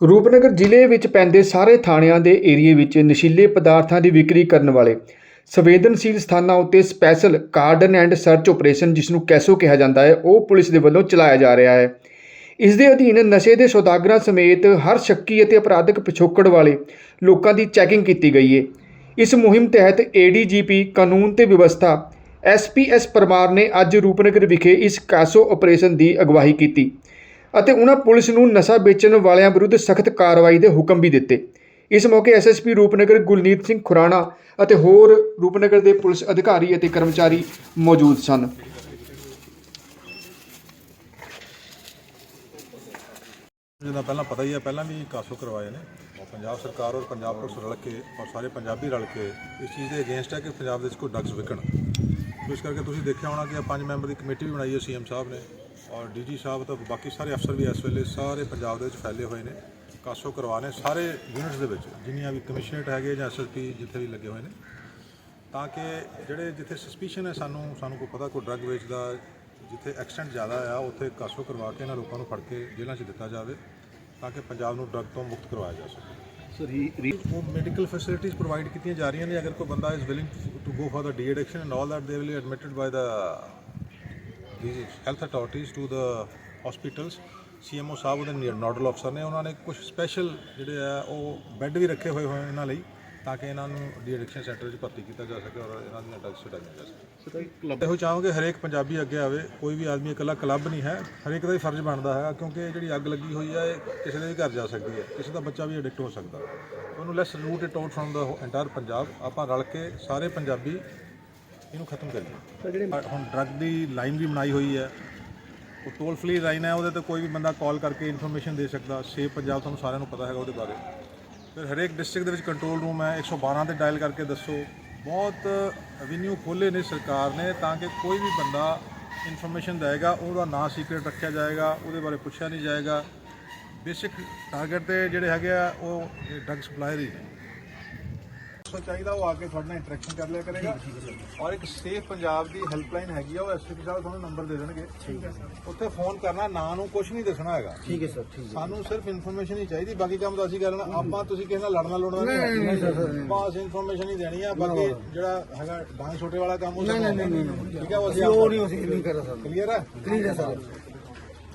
ਰੂਪਨਗਰ ਜ਼ਿਲ੍ਹੇ ਵਿੱਚ ਪੈਂਦੇ ਸਾਰੇ ਥਾਣਿਆਂ ਦੇ ਏਰੀਏ ਵਿੱਚ ਨਸ਼ੀਲੇ ਪਦਾਰਥਾਂ ਦੀ ਵਿਕਰੀ ਕਰਨ ਵਾਲੇ ਸੰਵੇਦਨਸ਼ੀਲ ਸਥਾਨਾਂ ਉੱਤੇ special cordon and search operation, ਜਿਸ ਨੂੰ ਕੈਸੋ ਕਿਹਾ ਜਾਂਦਾ ਹੈ, ਉਹ ਪੁਲਿਸ ਦੇ ਵੱਲੋਂ ਚਲਾਇਆ ਜਾ ਰਿਹਾ ਹੈ। ਇਸ ਦੇ ਅਧੀਨ ਨਸ਼ੇ ਦੇ ਸੌਦਾਗਰਾਂ ਸਮੇਤ ਹਰ ਸ਼ੱਕੀ ਅਤੇ ਅਪਰਾਧਿਕ ਪਿਛੋਕੜ ਵਾਲੇ ਲੋਕਾਂ ਦੀ ਚੈਕਿੰਗ ਕੀਤੀ ਗਈ ਹੈ। ਇਸ ਮੁਹਿੰਮ ਤਹਿਤ ਏਡੀਜੀਪੀ ਕਾਨੂੰਨ ਤੇ ਵਿਵਸਥਾ ਐਸਪੀਐਸ ਪਰਮਾਰ ਨੇ ਅੱਜ ਰੂਪਨਗਰ ਵਿਖੇ ਇਸ ਕੈਸੋ ਆਪਰੇਸ਼ਨ ਦੀ ਅਗਵਾਈ ਕੀਤੀ। ਅਤੇ ਉਹਨਾਂ ਪੁਲਿਸ ਨੂੰ ਨਸ਼ਾ ਵੇਚਣ ਵਾਲਿਆਂ ਵਿਰੁੱਧ ਸਖਤ ਕਾਰਵਾਈ ਦੇ ਹੁਕਮ ਵੀ ਦਿੱਤੇ। ਇਸ ਮੌਕੇ ਐਸਐਸਪੀ ਰੂਪਨਗਰ ਗੁਲਨੀਤ ਸਿੰਘ ਖੁਰਾਣਾ ਅਤੇ ਹੋਰ ਰੂਪਨਗਰ ਦੇ ਪੁਲਿਸ ਅਧਿਕਾਰੀ ਅਤੇ ਕਰਮਚਾਰੀ ਮੌਜੂਦ ਸਨ। ਜਿੱਦਾਂ ਪਹਿਲਾਂ ਪਤਾ ਹੀ ਹੈ ਪਹਿਲਾਂ ਵੀ ਕਾਸੋ ਕਰਵਾਏ ਨੇ। ਪੰਜਾਬ ਸਰਕਾਰ ਔਰ ਪੰਜਾਬ ਪੁਲਿਸ ਰਲ ਕੇ ਔਰ ਸਾਰੇ ਪੰਜਾਬੀ ਰਲ ਕੇ ਇਸ ਚੀਜ਼ ਦੇ ਅਗੇਂਸਟ ਹੈ ਕਿ ਪੰਜਾਬ ਦੇ ਵਿੱਚ ਕੋਈ ਡਰੱਗਸ ਵਿਕਣ ਇਸ ਕਰਕੇ ਤੁਸੀਂ ਦੇਖਿਆ ਹੋਣਾ ਕਿ ਪੰਜ ਮੈਂਬਰ ਦੀ ਕਮੇਟੀ ਵੀ ਬਣਾਈ ਹੈ ਸੀਐਮ ਸਾਹਿਬ ਨੇ। ਔਰ ਡੀਜੀ ਸਾਹਿਬ ਤੇ ਬਾਕੀ ਸਾਰੇ ਅਫਸਰ ਵੀ ਇਸ ਵੇਲੇ ਸਾਰੇ ਪੰਜਾਬ ਦੇ ਵਿੱਚ ਫੈਲੇ ਹੋਏ ਨੇ ਕਾਸੋ ਕਰਵਾਣੇ ਸਾਰੇ ਯੂਨਿਟਸ ਦੇ ਵਿੱਚ ਜਿੰਨੀਆਂ ਵੀ ਕਮਿਸ਼ਨਰੇਟ ਹੈਗੇ ਜਾਂ ਐਸਐਸਪੀ ਜਿੱਥੇ ਵੀ ਲੱਗੇ ਹੋਏ ਨੇ। ਤਾਂ ਕਿ ਜਿਹੜੇ ਜਿੱਥੇ ਸਸਪੀਸ਼ਨ ਹੈ ਸਾਨੂੰ ਸਾਨੂੰ ਕੋਈ ਪਤਾ ਕੋਈ ਡਰੱਗ ਵੇਚਦਾ ਜਿੱਥੇ ਐਕਸਟੈਂਟ ਜ਼ਿਆਦਾ ਆ ਉੱਥੇ ਕਾਸੋ ਕਰਵਾ ਕੇ ਇਹਨਾਂ ਲੋਕਾਂ ਨੂੰ ਫੜ ਕੇ ਜੇਲ੍ਹਾਂ 'ਚ ਦਿੱਤਾ ਜਾਵੇ ਤਾਂ ਕਿ ਪੰਜਾਬ ਨੂੰ ਡਰੱਗ ਤੋਂ ਮੁਕਤ ਕਰਵਾਇਆ ਜਾ ਸਕੇ। ਸਰ ਉਹ ਮੈਡੀਕਲ ਫੈਸਿਲਿਟੀਜ਼ ਪ੍ਰੋਵਾਈਡ ਕੀਤੀਆਂ ਜਾ ਰਹੀਆਂ ਨੇ ਅਗਰ ਕੋਈ ਬੰਦਾ is willing to go for the de addiction and all that they will be admitted by the these health authorities to the hospitals CMO ਸਾਹਿਬ ਉਹਦੇ ਨੋਡਲ ਅਫਸਰ ਨੇ। ਉਹਨਾਂ ਨੇ ਕੁਝ ਸਪੈਸ਼ਲ ਜਿਹੜੇ ਆ ਉਹ ਬੈੱਡ ਵੀ ਰੱਖੇ ਹੋਏ ਹੋਏ ਇਹਨਾਂ ਲਈ ਤਾਂ ਕਿ ਇਹਨਾਂ ਨੂੰ ਡੀ ਐਡਿਕਸ਼ਨ ਸੈਂਟਰ 'ਚ ਭਰਤੀ ਕੀਤਾ ਜਾ ਸਕੇ ਔਰ ਇਹਨਾਂ ਦੀਆਂ ਡਰੱਗਸ ਛਡਾਈਆਂ ਜਾ ਸਕੇ ਸਰ ਕਲੱਬ ਇਹੋ ਚਾਹਾਂਗੇ ਹਰੇਕ ਪੰਜਾਬੀ ਅੱਗੇ ਆਵੇ ਕੋਈ ਵੀ ਆਦਮੀ ਇਕੱਲਾ ਕਲੱਬ ਨਹੀਂ ਹੈ ਹਰੇਕ ਦਾ ਹੀ ਫਰਜ਼ ਬਣਦਾ ਹੈ ਕਿਉਂਕਿ ਜਿਹੜੀ ਅੱਗ ਲੱਗੀ ਹੋਈ ਹੈ ਇਹ ਕਿਸੇ ਦੇ ਵੀ ਘਰ ਜਾ ਸਕਦੀ ਹੈ ਕਿਸੇ ਦਾ ਬੱਚਾ ਵੀ ਐਡਿਕਟ ਹੋ ਸਕਦਾ। ਉਹਨੂੰ let's root it out from the entire Punjab. ਆਪਾਂ ਰਲ ਕੇ ਸਾਰੇ ਪੰਜਾਬੀ ਇਹਨੂੰ ਖਤਮ ਕਰੀਏ। ਸਰ ਜਿਹੜੇ ਹੁਣ ਡਰੱਗ ਦੀ ਲਾਈਨ ਵੀ ਬਣਾਈ ਹੋਈ ਹੈ। ਉਹ ਟੋਲ ਫ੍ਰੀ ਲਾਈਨ ਹੈ ਉਹਦੇ ਤੇ ਕੋਈ ਵੀ ਬੰਦਾ ਕਾਲ ਕਰਕੇ ਇਨਫੋਰਮੇਸ਼ਨ ਦੇ ਸਕਦਾ। ਸੇਵ ਪੰਜਾਬ ਤੁਹਾਨੂੰ ਸਾਰਿਆਂ ਨੂੰ ਪਤਾ ਹੈਗਾ ਉਹਦੇ ਬਾਰੇ। ਫਿਰ ਹਰੇਕ ਡਿਸਟ੍ਰਿਕਟ ਦੇ ਵਿੱਚ ਕੰਟਰੋਲ ਰੂਮ ਹੈ 112 ਤੇ ਡਾਇਲ ਕਰਕੇ ਦੱਸੋ। ਬਹੁਤ ਐਵਨਿਊ ਖੋਲੇ ਨੇ ਸਰਕਾਰ ਨੇ ਤਾਂ ਕਿ ਕੋਈ ਵੀ ਬੰਦਾ ਇਨਫੋਰਮੇਸ਼ਨ ਦੇਗਾ ਉਹਦਾ ਨਾਂ ਸੀਕ੍ਰੇਟ ਰੱਖਿਆ ਜਾਏਗਾ ਉਹਦੇ ਬਾਰੇ ਪੁੱਛਿਆ ਨਹੀਂ ਜਾਏਗਾ ਬੇਸਿਕ ਟਾਰਗੇਟ ਤੇ ਜਿਹੜੇ ਹੈਗੇ ਆ ਉਹ ਡਰੱਗ ਸਪਲਾਇਰ ਹੀ ਨੇ। ਸੋ ਚਾਹੀਦਾ ਉਹ ਆ ਕੇ ਤੁਹਾਡੇ ਨਾਲ ਇੰਟਰੈਕਸ਼ਨ ਕਰ ਲਿਆ ਕਰੇਗਾ। ਔਰ ਇੱਕ ਸੇਫ ਪੰਜਾਬ ਦੀ ਹੈਲਪਲਾਈਨ ਹੈਗੀ ਆ ਉਹ ਐਸਪੀ ਸਾਹਿਬ ਤੁਹਾਨੂੰ ਨੰਬਰ ਦੇ ਦੇਣਗੇ। ਠੀਕ ਹੈ ਸਰ। ਉੱਥੇ ਫੋਨ ਕਰਨਾ ਨਾਂ ਨੂੰ ਕੁਝ ਨਹੀਂ ਦੱਸਣਾ ਹੈਗਾ। ਠੀਕ ਹੈ ਸਰ ਠੀਕ ਸਾਨੂੰ ਸਿਰਫ ਇਨਫੋਰਮੇਸ਼ਨ ਹੀ ਚਾਹੀਦੀ ਬਾਕੀ ਕੰਮ ਤਾਂ ਅਸੀਂ ਕਰਨਾ। ਆਪਾਂ ਤੁਸੀਂ ਕਿਸੇ ਨਾਲ ਲੜਨਾ ਲੜਨਾ ਨਹੀਂ ਨਹੀਂ ਸਰ ਬਸ ਇਨਫੋਰਮੇਸ਼ਨ ਹੀ ਦੇਣੀ ਆ ਬਾਕੀ ਜਿਹੜਾ ਹੈਗਾ ਡਾਂਗ ਛੋਟੇ ਵਾਲਾ ਕੰਮ ਉਹ ਨਹੀਂ ਨਹੀਂ ਨਹੀਂ ਠੀਕ ਹੈ ਉਹ ਅਸੀਂ ਉਹ ਨਹੀਂ ਅਸੀਂ ਨਹੀਂ ਕਰ ਸਕਦੇ। ਕਲੀਅਰ ਹੈ? ਕਲੀਅਰ ਹੈ ਸਰ।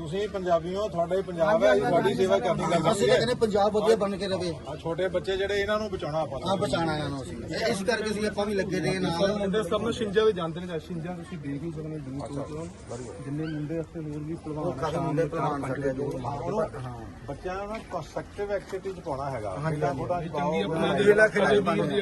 ਤੁਸੀਂ ਪੰਜਾਬੀ ਹੋ ਤੁਹਾਡਾ ਹੀ ਪੰਜਾਬ ਹੈ ਅਸੀਂ ਤੁਹਾਡੀ ਸੇਵਾ ਕਰਨੀ ਗੱਲ ਅਸੀਂ ਤਾਂ ਕਹਿੰਦੇ ਪੰਜਾਬ ਵਧੀਆ ਬਣ ਕੇ ਰਵੇ। ਆ ਛੋਟੇ ਬੱਚੇ ਜਿਹੜੇ ਇਹਨਾਂ ਨੂੰ ਬਚਾਉਣਾ ਆਪਾਂ ਆ ਬਚਾਣਾ ਇਹਨਾਂ ਨੂੰ ਅਸੀਂ। ਇਸ ਕਰਕੇ ਅਸੀਂ ਆਪਾਂ ਵੀ ਲੱਗੇ ਰਹੇ ਨਾਲ। ਮੁੰਡੇ ਸਭ ਨੂੰ ਸ਼ਿੰਜਾ ਵੀ ਜਾਣਦੇ ਨੇ ਸ਼ਿੰਜਾ ਤੁਸੀਂ ਦੇਖ ਹੀ ਸਕਦੇ ਹੋ ਦੂਰ ਤੋਂ ਜਿੰਨੇ ਮੁੰਡੇ ਵਾਸਤੇ ਹੋਰ ਵੀ ਉਹ ਕਾਫੀ ਮੁੰਡੇ ਭਲਵਾਨ ਸਾਡੇ ਦੋ ਬੱਚਿਆਂ ਨੂੰ ਕੰਸਟਰਕਟਿਵ ਐਕਟੀਵਿਟੀ ਚ ਪਾਉਣਾ ਹੈਗਾ। ਚੰਗੀ ਆਪਣਾ ਜਿਹੜਾ ਖਿਲਾੜੀ ਜਿਹੜੇ